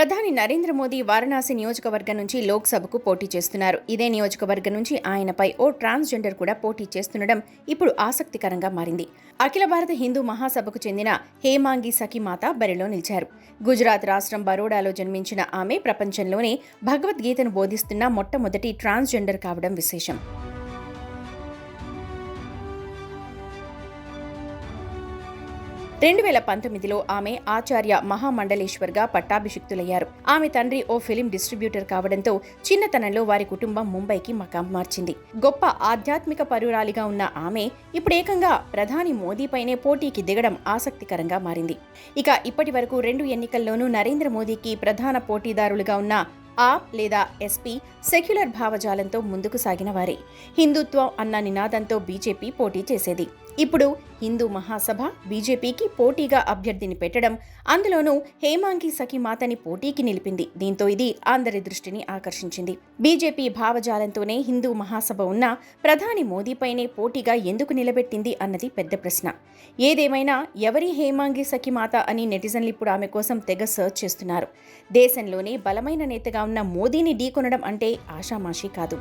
ప్రధాని నరేంద్ర మోదీ వారణాసి నియోజకవర్గం నుంచి లోక్సభకు పోటీ చేస్తున్నారు. ఇదే నియోజకవర్గం నుంచి ఆయనపై ఓ ట్రాన్స్జెండర్ కూడా పోటీ చేస్తుండడం ఇప్పుడు ఆసక్తికరంగా మారింది. అఖిల భారత హిందూ మహాసభకు చెందిన హేమాంగి సఖిమాత బరిలో నిలిచారు. గుజరాత్ రాష్ట్రం బరోడాలో జన్మించిన ఆమె ప్రపంచంలోనే భగవద్గీతను బోధిస్తున్న మొట్టమొదటి ట్రాన్స్జెండర్ కావడం విశేషం. రెండు వేల పంతొమ్మిదిలో ఆమె ఆచార్య మహామండలేశ్వర్గా పట్టాభిషిక్తులయ్యారు. ఆమె తండ్రి ఓ ఫిలిం డిస్ట్రిబ్యూటర్ కావడంతో చిన్నతనంలో వారి కుటుంబం ముంబైకి మకాం మార్చింది. గొప్ప ఆధ్యాత్మిక పరురాలిగా ఉన్న ఆమె ఇప్పుడేకంగా ప్రధాని మోదీపైనే పోటీకి దిగడం ఆసక్తికరంగా మారింది. ఇక ఇప్పటి వరకు రెండు ఎన్నికల్లోనూ నరేంద్ర మోదీకి ప్రధాన పోటీదారులుగా ఉన్న ఆప్ లేదా ఎస్పీ సెక్యులర్ భావజాలంతో ముందుకు సాగిన వారే. హిందుత్వం అన్న నినాదంతో బీజేపీ పోటీ చేసేది. ఇప్పుడు హిందూ మహాసభ బీజేపీకి పోటీగా అభ్యర్థిని పెట్టడం అందులోనూ హేమాంగి సఖి మాతని పోటీకి నిలిపింది. దీంతో ఇది అందరి దృష్టిని ఆకర్షించింది. బీజేపీ భావజాలంతోనే హిందూ మహాసభ ఉన్న ప్రధాని మోదీపైనే పోటీగా ఎందుకు నిలబెట్టింది అన్నది పెద్ద ప్రశ్న. ఏదేమైనా ఎవరి హేమాంగి సఖి మాత అని నెటిజన్లు ఇప్పుడు ఆమె కోసం తెగ సర్చ్ చేస్తున్నారు. దేశంలోనే బలమైన నేతగా ఉన్న మోదీని ఢీకొనడం అంటే ఆషామాషీ కాదు.